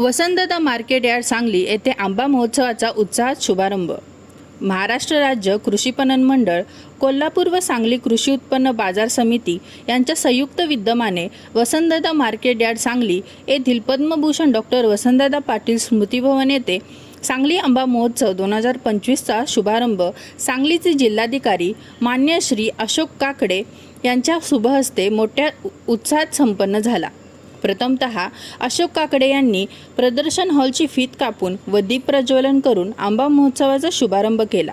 Vasantdada market yard Sangli येथे आंबा महोत्सवाचा उत्साहात शुभारंभ. महाराष्ट्र राज्य कृषी पणन मंडळ कोल्हापूर व सांगली कृषी उत्पन्न बाजार समिती यांच्या संयुक्त विद्यमाने वसंतदा मार्केट यार्ड सांगली येथील पद्मभूषण डॉक्टर वसंतदा पाटील स्मृतिभवन येथे सांगली आंबा महोत्सव दोन हजार पंचवीसचा शुभारंभ सांगलीचे जिल्हाधिकारी मान्य श्री अशोक काकडे यांच्या शुभहस्ते मोठ्या उ- उत्साहात संपन्न झाला. प्रथमत अशोक काकडे यांनी प्रदर्शन हॉलची फीत कापून व दीप प्रज्वलन करून आंबा महोत्सवाचा शुभारंभ केला.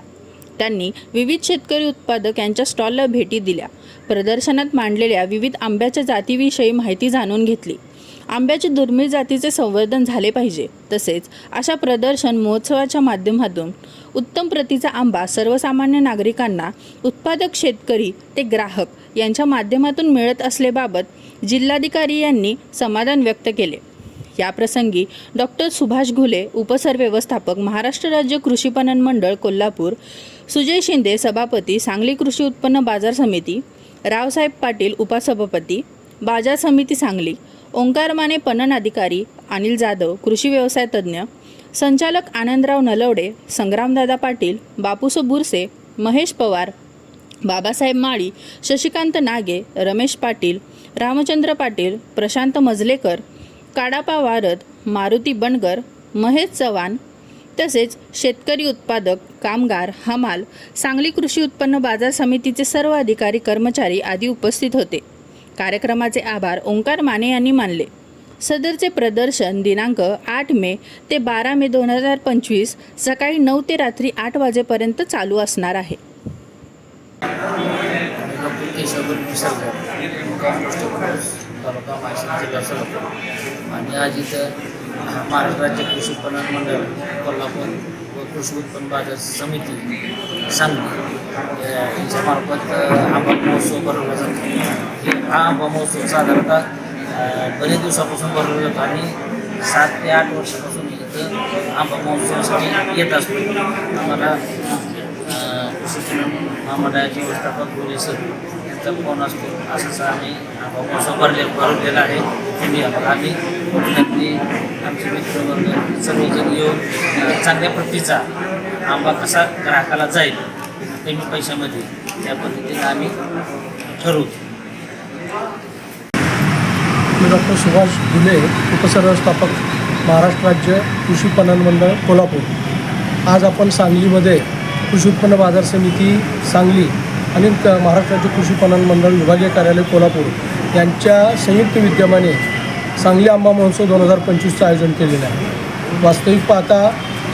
त्यांनी विविध शेतकरी उत्पादक यांच्या स्टॉलला भेटी दिल्या. प्रदर्शनात मांडलेल्या विविध आंब्याच्या जातीविषयी माहिती जाणून घेतली. आंब्याचे दुर्मिळ जातीचे संवर्धन झाले पाहिजे. तसेच अशा प्रदर्शन महोत्सवाच्या माध्यमातून उत्तम प्रतीचा आंबा सर्वसामान्य नागरिकांना उत्पादक शेतकरी ते ग्राहक यांच्या माध्यमातून मिळत असलेबाबत जिल्हाधिकारी यांनी समाधान व्यक्त केले. याप्रसंगी डॉक्टर सुभाष घुले उपसरव्यवस्थापक महाराष्ट्र राज्य कृषी पणन मंडळ कोल्हापूर सुजय शिंदे सभापती सांगली कृषी उत्पन्न बाजार समिती रावसाहेब पाटील उपसभापती बाजार समिती सांगली ओंकार माने पणन अधिकारी अनिल जाधव कृषी व्यवसाय तज्ज्ञ संचालक आनंदराव नलवडे संग्रामदादा पाटील बापूसो बुरसे महेश पवार बाबासाहेब माळी शशिकांत नागे रमेश पाटील रामचंद्र पाटील प्रशांत मजलेकर काडापा वारद मारुती बनगर महेश चव्हाण तसेच शेतकरी उत्पादक कामगार हमाल सांगली कृषी उत्पन्न बाजार समितीचे सर्व अधिकारी कर्मचारी आदी उपस्थित होते. कार्यक्रमाचे आभार ओंकार माने यांनी मानले. सदरचे प्रदर्शन दिनांक आठ मे ते बारा मे दोन हजार पंचवीस सकाळी नऊ ते रात्री आठ वाजेपर्यंत चालू असणार आहे. आणि आज इथं महाराष्ट्र राज्य कृषी उत्पन्न मंडळ कोल्हापूर व कृषी उत्पन्न बाजार समिती सांगली यांच्यामार्फत आंबा महोत्सव भरवला जातो. हा आंबा महोत्सव साधारणतः बरेच दिवसापासून भरवला जातो आणि सात ते आठ वर्षापासून इथं आंबा महोत्सवासाठी येत असतो. आम्हाला महामंडळाचे व्यवस्थापक बोले सर यांचा फोन असतो असं आम्ही आंबा महोत्सव भरले भरवलेला आहे. त्यांनी आम्ही कुठल्यातली आमचे मित्रवर्ग सर्वजण येऊन चांगल्या प्रतीचा आंबा कसा ग्राहकाला जाईल कमी पैशामध्ये त्या पद्धतीनं आम्ही ठरवू मी डॉक्टर सुभाष घुले उपसंस्थापक महाराष्ट्र राज्य कृषी पणन मंडळ कोल्हापूर. आज आपण सांगलीमध्ये कृषी उत्पन्न बाजार समिती सांगली आणि महाराष्ट्र राज्य कृषी पणन मंडळ विभागीय कार्यालय कोल्हापूर यांच्या संयुक्त विद्यमाने सांगली आंबा महोत्सव दोन हजार पंचवीसचं आयोजन केलेलं आहे. वास्तविक पाहता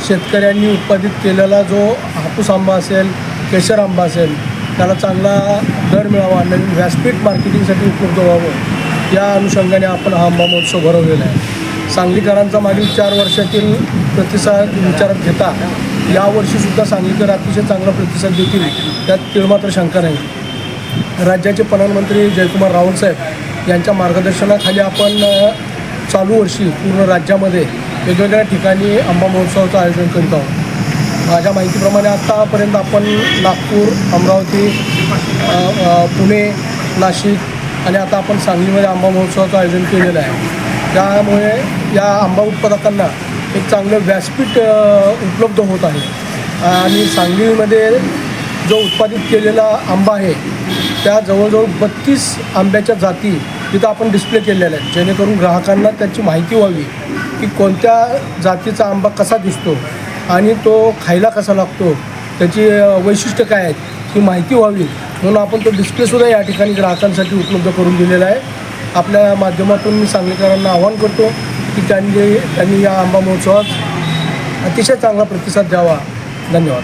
शेतकऱ्यांनी उत्पादित केलेला जो हापूस आंबा असेल केशर आंबा असेल त्याला चांगला दर मिळावा नवीन व्यासपीठ मार्केटिंगसाठी उपलब्ध व्हावं. या अनुषंगाने आपण हा आंबा महोत्सव भरवलेला आहे. सांगलीकरांचा मागील चार वर्षातील प्रतिसाद विचारात घेता यावर्षीसुद्धा सांगलीकर अतिशय चांगला प्रतिसाद देतील त्यात तिळमात्र शंका नाही. राज्याचे प्रधानमंत्री जयकुमार रावल साहेब यांच्या मार्गदर्शनाखाली आपण चालू वर्षी पूर्ण राज्यामध्ये वेगवेगळ्या ठिकाणी आंबा महोत्सवाचं आयोजन करीत आहोत. माझ्या माहितीप्रमाणे आत्तापर्यंत आपण नागपूर अमरावती पुणे नाशिक आणि आता आपण सांगलीमध्ये आंबा महोत्सवाचं आयोजन केलेलं आहे. त्यामुळे या आंबा उत्पादकांना एक चांगलं व्यासपीठ उपलब्ध होत आहे. आणि सांगलीमध्ये जो उत्पादित केलेला आंबा आहे त्या जवळजवळ बत्तीस आंब्याच्या जाती तिथं आपण डिस्प्ले केलेल्या आहेत. जेणेकरून ग्राहकांना त्याची माहिती व्हावी की कोणत्या जातीचा आंबा कसा दिसतो. आणि तो खायला कसा लागतो त्याची वैशिष्ट्य काय आहेत ही माहिती व्हावी म्हणून आपण तो डिस्प्लेसुद्धा या ठिकाणी ग्राहकांसाठी उपलब्ध करून दिलेला आहे. आपल्या माध्यमातून मी सांगलीकरांना आवाहन करतो की त्यांनी त्यांनी या आंबा महोत्सवात अतिशय चांगला प्रतिसाद द्यावा. धन्यवाद.